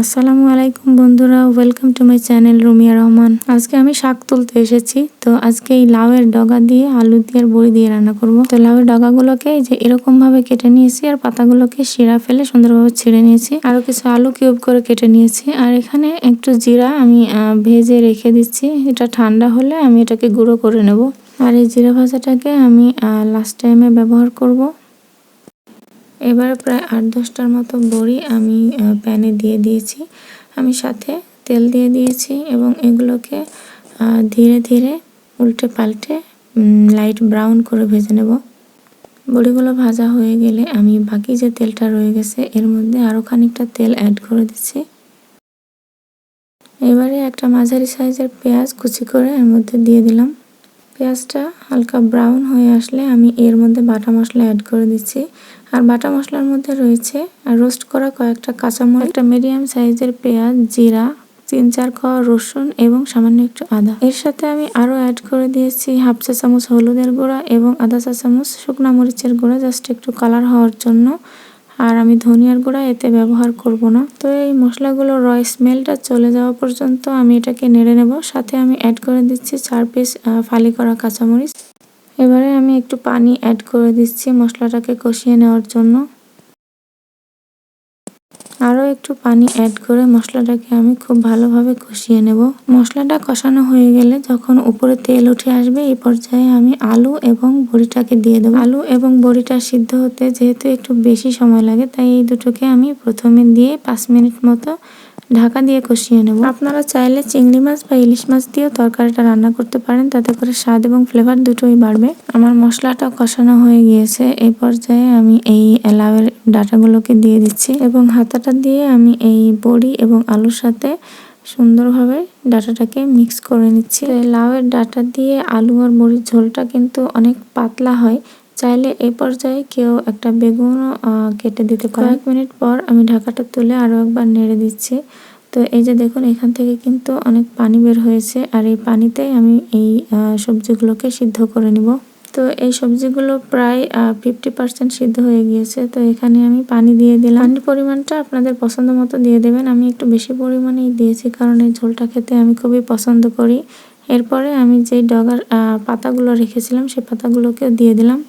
আসসালামু আলাইকুম বন্ধুরা welcome to my channel Rumiya Rahman. আজকে আমি শাক তুলতে এসেছি, তো আজকে এই লাউয়ের ডগা দিয়ে আলু দিয়ে আর বড়ি দিয়ে রান্না করব। তো লাউয়ের ডগাগুলোকে যে এরকম ভাবে কেটে নিয়েছি, আর পাতাগুলোকে শিরা ফেলে সুন্দরভাবে ছিঁড়ে নিয়েছি আরও কিছু আলু কিউব করে কেটে নিয়েছি। আর এখানে একটু জিরা আমি ভেজে রেখে দিচ্ছি, এটা ঠান্ডা হলে আমি এটাকে গুঁড়ো করে নেব। আর এই জিরা ভাজাটাকে আমি লাস্ট টাইমে ব্যবহার করব। এবারে প্রায় আট দশটার মতো বড়ি আমি প্যানে দিয়ে দিয়েছি। আমি সাথে তেল দিয়ে দিয়েছি এবং এগুলোকে ধীরে ধীরে উল্টে পাল্টে লাইট ব্রাউন করে ভেজে নেব। বড়িগুলো ভাজা হয়ে গেলে আমি বাকি যে তেলটা রয়ে গেছে, এর মধ্যে আরও খানিকটা তেল অ্যাড করে দিচ্ছি। এবারে একটা মাঝারি সাইজের পেঁয়াজ কুচি করে এর মধ্যে দিয়ে দিলাম। পেঁয়াজটা হালকা ব্রাউন হয়ে আসলে আমি এর মধ্যে বাটা মশলা অ্যাড করে দিচ্ছি। আর বাটা মশলার মধ্যে রয়েছে রোস্ট করা কয়েকটা কাঁচামরিচ, একটা মিডিয়াম সাইজের পেঁয়াজ, জিরা, তিন চার খাওয়া রসুন এবং সামান্য একটু আদা। এর সাথে আমি আরও অ্যাড করে দিয়েছি হাফ চা চামচ হলুদের গুঁড়া এবং আধা চা চামচ শুকনা মরিচের গুঁড়া জাস্ট একটু কালার হওয়ার জন্য। আর আমি ধনিয়ার গুঁড়া এতে ব্যবহার করব না। তো এই মশলাগুলো র স্মেলটা চলে যাওয়া পর্যন্ত আমি এটাকে নেড়ে নেব। সাথে আমি অ্যাড করে দিচ্ছি চার পিস ফালি করা কাঁচামরিচ। এবারে আমি একটু পানি অ্যাড করে দিচ্ছি মশলাটাকে কষিয়ে নেওয়ার জন্য। আরও একটু পানি অ্যাড করে মশলাটাকে আমি খুব ভালোভাবে কষিয়ে নেব। মশলাটা কষানো হয়ে গেলে যখন উপরে তেল উঠে আসবে, এই পর্যায়ে আমি আলু এবং বড়িটাকে দিয়ে দেবো। আলু এবং বড়িটা সিদ্ধ হতে যেহেতু একটু বেশি সময় লাগে, তাই এই দুটোকে আমি প্রথমে দিয়ে পাঁচ মিনিট মতো ঢাকা দিয়ে কষিয়ে নেব। আপনারা চাইলে চিংড়ি মাছ বা ইলিশ মাছ দিয়েও তরকারিটা রান্না করতে পারেন তাতে করে স্বাদ এবং ফ্লেভার দুটোই বাড়বে। আমার মশলাটা কষানো হয়ে গিয়েছে। এই পর্যায়ে আমি এই লাউয়ের ডাটাগুলোকে দিয়ে দিচ্ছি এবং হাতাটা দিয়ে আমি এই বড়ি এবং আলুর সাথে সুন্দরভাবে ডাটাটাকে মিক্স করে নিচ্ছি। লাউয়ের ডাটা দিয়ে আলু আর বড়ির ঝোলটা কিন্তু অনেক পাতলা হয়। চাইলে এই পর্যায়ে কেউ একটা বেগুনও কেটে দিতে পারে কয়েক মিনিট পর আমি ঢাকাটা তুলে আরও একবার নেড়ে দিচ্ছি। তো এই যে দেখুন, এখান থেকে কিন্তু অনেক পানি বের হয়েছে আর এই পানিতেই আমি এই সবজিগুলোকে সিদ্ধ করে নিব। তো এই সবজিগুলো প্রায় ফিফটি পার্সেন্ট সিদ্ধ হয়ে গিয়েছে। তো এখানে আমি পানি দিয়ে দিলাম। পানির পরিমাণটা আপনাদের পছন্দ মতো দিয়ে দেবেন। আমি একটু বেশি পরিমাণেই দিয়েছি কারণ এই ঝোলটা খেতে আমি খুবই পছন্দ করি। এরপরে আমি যেই ডগার পাতাগুলো রেখেছিলাম সেই পাতাগুলোকেও দিয়ে দিলাম।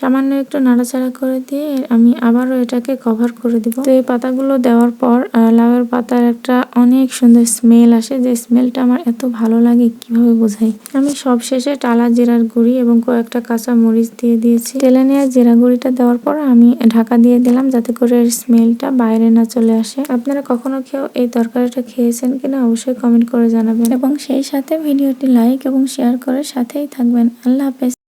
সামান্য একটু নাড়াচাড়া করে দিয়ে আমি আবারও এটাকে কভার করে দিব। তো এই পাতাগুলো দেওয়ার পর লাউয়ের পাতার একটা অনেক সুন্দর স্মেল আসে। যে স্মেলটা আমার এত ভালো লাগে, কীভাবে বোঝাই? আমি সব শেষে টালা জিরার গুঁড়ি এবং কয়েকটা কাঁচা মরিচ দিয়ে দিয়েছি। তেলে নেওয়া জিরা গুঁড়িটা দেওয়ার পর আমি ঢাকা দিয়ে দিলাম, যাতে করে এর স্মেলটা বাইরে না চলে আসে। আপনারা কখনো কেউ এই তরকারিটা খেয়েছেন কিনা অবশ্যই কমেন্ট করে জানাবেন। এবং সেই সাথে ভিডিওটি লাইক এবং শেয়ার করে সাথেই থাকবেন। আল্লাহ হাফেজ।